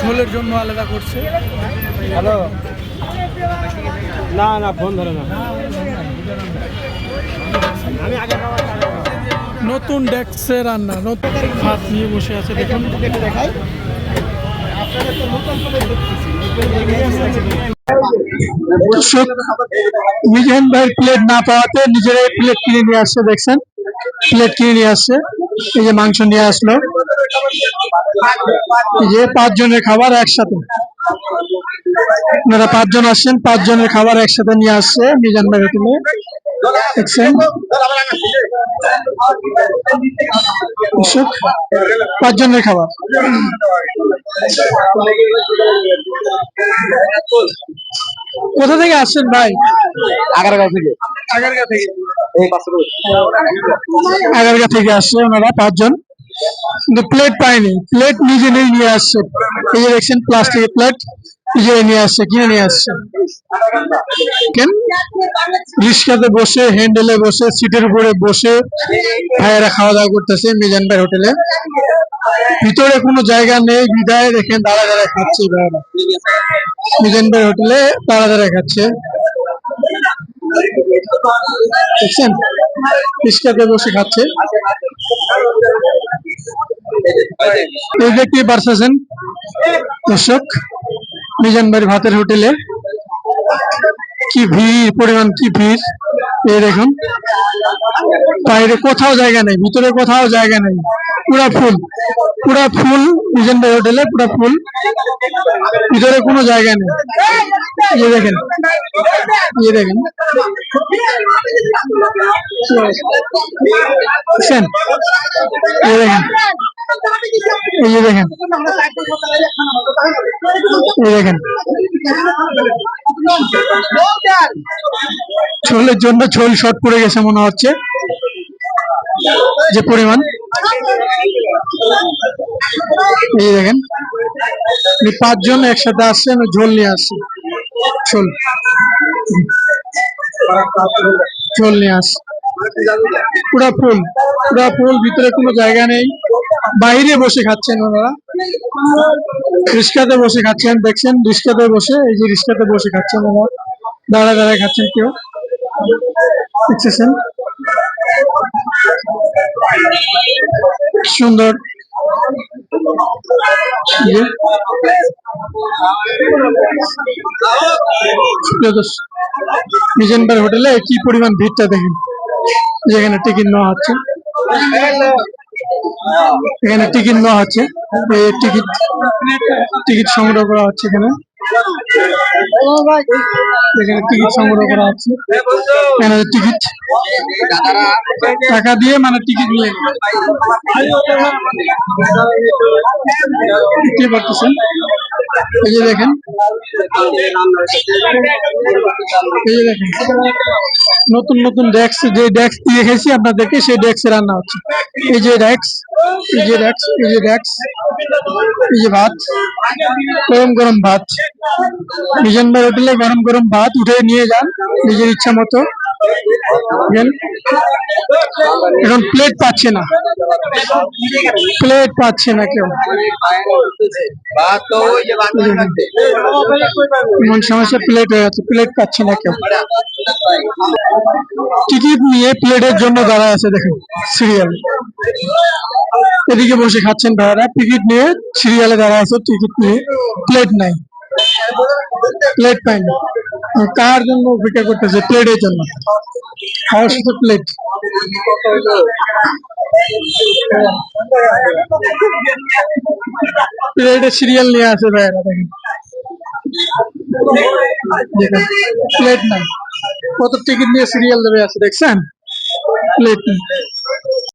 ঝোলের জন্য আলাদা করছে হ্যালো না না ফোন ধরে না নতুন ডেক্সে রান্না, নতুন ভাত নিয়ে বসে আছে, দেখুন। দেখাই মিজান ভাই প্লেট না পাওয়াতে নিজেরাই প্লেট কিনে নিয়ে আসছে, দেখছেন? প্লেট কিনে নিয়ে আসছে। এই যে মাংস নিয়ে আসলো। এই যে পাঁচজনের খাবার একসাথে। আপনারা পাঁচজন আসছেন, পাঁচজনের খাবার একসাথে নিয়ে আসছে মিজান ভাই হোটেলে। দেখছেন দর্শক পাঁচ খাবার। কোথা থেকে আসছেন ভাই? আগারগাঁও থেকে। আগারগা থেকে। এই আগারগা থেকে আসছে ওনারা পাঁচজন। কিন্তু প্লেট পায়নি প্লেট নিজে নিয়ে নিয়ে আসছে। এই দেখছেন প্লাস্টিকের প্লেট নিজে নিয়ে আসছে কিনে নিয়ে আসছে? কেন? রিক্সাতে বসে হ্যান্ডেলে বসে সিটের উপরে বসে ভাইয়েরা খাওয়া দাওয়া করতেছে মিজান ভাই হোটেলে। ভিতরে কোনো জায়গা নেই, বিদায় দেখেন দাঁড়া দাঁড়া খাচ্ছে ভাইয়েরা। মিজান ভাই হোটেলে দাঁড়া দাঁড়া খাচ্ছে। দেখছেন? রিক্সাতে বসে খাচ্ছে। এই দেখতে পারতেছেন দর্শক। মিজান ভাইয়ের ভাতের হোটেলে। কি ভিড়, পরিমাণ কি ভিড়? এই দেখুন। বাইরে কোথাও জায়গা নেই, ভিতরে কোথাও জায়গা নেই। পুরা ফুল পুরা ফুল মিজান ভাই হোটেলে, পুরা ফুল। ভিতরে কোনো জায়গা নেই। এই দেখেন এই দেখেন। দেখেন। এই দেখেন। এই দেখেন। ঝোলের জন্য ঝোল শর্ট পড়ে গেছে মনে হচ্ছে। যে পরিমাণ। এই দেখেন। পাঁচজন একসাথে আসছে, আমি ঝোল নিয়ে আসছি। ঝোল ঝোল নিয়ে আসছে। পুরা ফুল। পুরা ফুল, ভিতরে কোনো জায়গা নেই। বাইরে বসে খাচ্ছেন ওনারা। রিক্সাতে বসে খাচ্ছেন, দেখছেন রিক্সাতে বসে, এই যে রিক্সাতে বসে খাচ্ছেন ওনারা। দাঁড়া দাঁড়ায় খাচ্ছেন কেউ? দেখতেছেন? সুন্দর। মিজানবার হোটেলে কি পরিমাণ ভিড়টা দেখেন? যেখানে টিকিট নেওয়া হচ্ছে। এখানে টিকিট নেওয়া হচ্ছে। টিকিট টিকিট সংগ্রহ করা হচ্ছে এখানে। এখানে টিকিট সংগ্রহ করা হচ্ছে। এখানে টিকিট। টাকা দিয়ে মানে টিকিট নিয়ে। দেখতে পারতেছেন? এই যে দেখেন নতুন নতুন ডেস্ক যে ডেস্ক দিয়ে গেছি আপনাদেরকে সেই ডেস্কে রান্না হচ্ছে এই যে ডেস্ক এই যে ডেস্ক এই যে ডেস্ক এই যে ভাত, গরম গরম ভাত মিজান ভাই হোটেলে গরম গরম ভাত উঠে নিয়ে যান, নিজের ইচ্ছা মতো নেন। এখন প্লেট পাচ্ছে না। প্লেট পাচ্ছে না কেউ। এমন সমস্যা প্লেট হয়ে যাচ্ছে প্লেট পাচ্ছে না কেউ। টিকিট নিয়ে প্লেটের জন্য দাঁড়ায় আছে, দেখুন সিরিয়াল এদিকে বসে খাচ্ছেন ভাইয়ারা, টিকিট নিয়ে সিরিয়ালে দাঁড়ায় আছে, টিকিট নিয়ে প্লেট নাই। প্লেট পাইনি। কার জন্য অপেক্ষা করতেছে প্লেটের জন্য খাওয়ার সাথে প্লেট প্লেটে সিরিয়াল নিয়ে আসে ভাইয়ারা দেখেন দেখেন প্লেট নাই কত টিকিট নিয়ে সিরিয়াল দেবে আছে দেখছেন প্লেট নেই